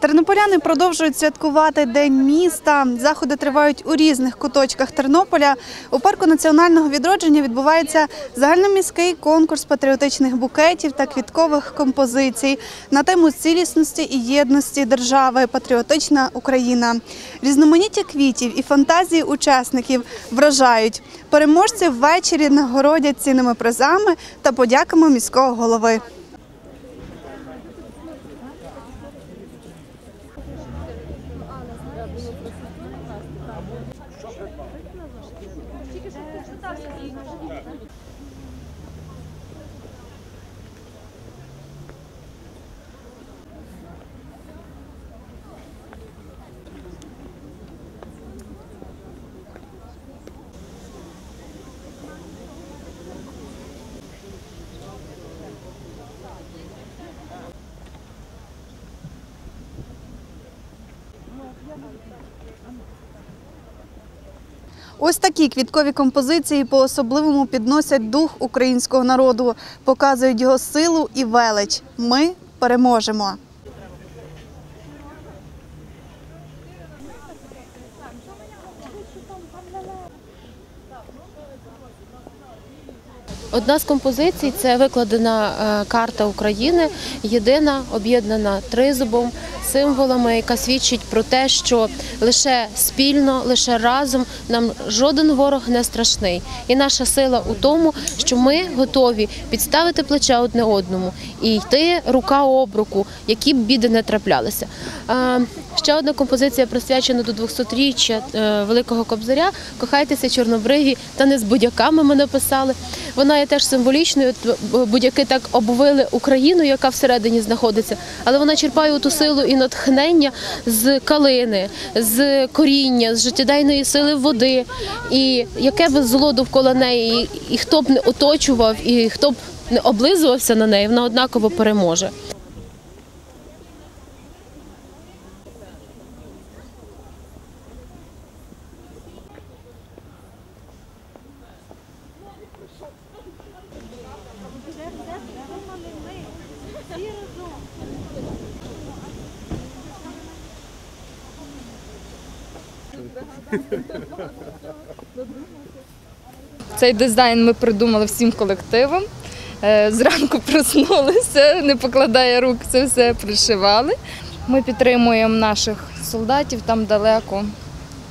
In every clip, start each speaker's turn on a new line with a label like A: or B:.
A: Тернополяни продовжують святкувати День міста. Заходи тривають у різних куточках Тернополя. У парку національного відродження відбувається загальноміський конкурс патріотичних букетів та квіткових композицій на тему цілісності і єдності держави Патріотична Україна. Різноманіття квітів і фантазії учасників вражають. Переможці ввечері нагородять цінними призами та подяками міського голови. Що Ось такі квіткові композиції по-особливому підносять дух українського народу, показують його силу і велич. Ми переможемо.
B: Одна з композицій це викладена е, карта України, єдина, об'єднана тризубом, символами, яка свідчить про те, що лише спільно, лише разом нам жоден ворог не страшний. І наша сила у тому, що ми готові підставити плече одне одному і йти рука об руку, які б біди не траплялися. Ще одна композиція присвячена до 200-річчя е, Великого Кобзаря. Кохайтеся чорнобриві та не з будяками ми написали. Вона є теж символічною. Е, Будяки так обвили Україну, яка всередині знаходиться, але вона черпає ту силу і натхнення з калини, з коріння, з життєдайної сили води. І яке б зло довкола неї, і хто б не оточував, і хто б не облизувався на неї, вона однаково переможе.
C: Цей дизайн ми придумали всім колективом. Е, Зранку проснулися, не покладає рук, це все пришивали. Ми підтримуємо наших солдатів там далеко,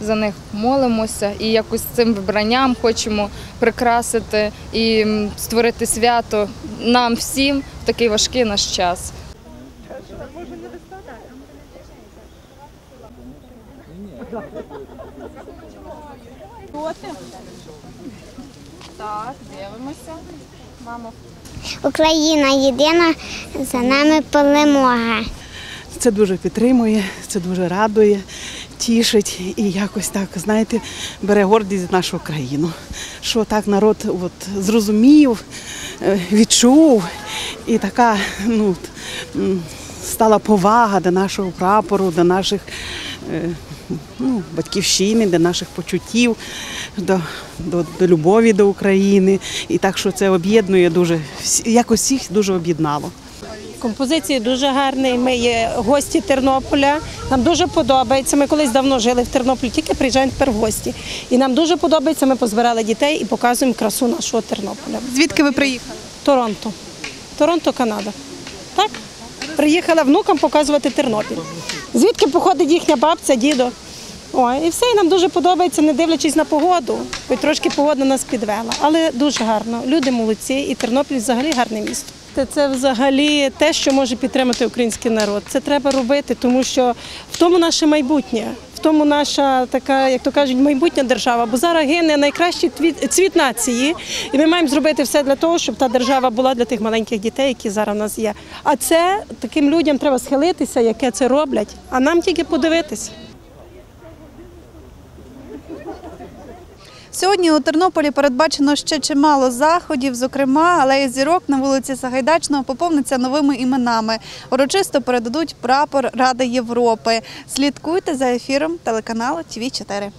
C: за них молимося і якось цим вибранням хочемо прикрасити і створити свято нам всім в такий важкий наш час.
D: Так, дивимося. Мамо.
E: Україна єдина, за нами перемога.
F: Це дуже підтримує, це дуже радує, тішить і якось так, знаєте, бере гордість нашу країну. Що так народ от, зрозумів, е, відчув, і така ну, стала повага до нашого прапору, до наших е, ну, батьківщини, до наших почуттів, до, до, до любові до України. І так що це об'єднує дуже, якось всіх дуже об'єднало.
G: Композиції дуже гарні. Ми є гості Тернополя. Нам дуже подобається. Ми колись давно жили в Тернополі, тільки приїжджаємо тепер в гості. І нам дуже подобається. Ми позбирали дітей і показуємо красу нашого Тернополя.
A: Звідки ви приїхали?
G: Торонто. Торонто, Канада. Так? Приїхала внукам показувати Тернопіль. Звідки походить їхня бабця, дідо. О, і все, і нам дуже подобається, не дивлячись на погоду. бо трошки погода нас підвела. Але дуже гарно. Люди молодці, і Тернопіль взагалі гарне місто. Це- взагалі те, що може підтримати український народ. Це треба робити, тому що в тому наше майбутнє, тому наша така, як то кажуть, майбутня держава. Бо зараз гине найкращий цвіт нації, і ми маємо зробити все для того, щоб та держава була для тих маленьких дітей, які зараз в нас є. А це таким людям треба схилитися, яке це роблять, а нам тільки подивитися.
A: Сьогодні у Тернополі передбачено ще чимало заходів. Зокрема, алея зірок на вулиці Сагайдачного поповниться новими іменами. Урочисто передадуть прапор Ради Європи. Слідкуйте за ефіром телеканалу ТВ 4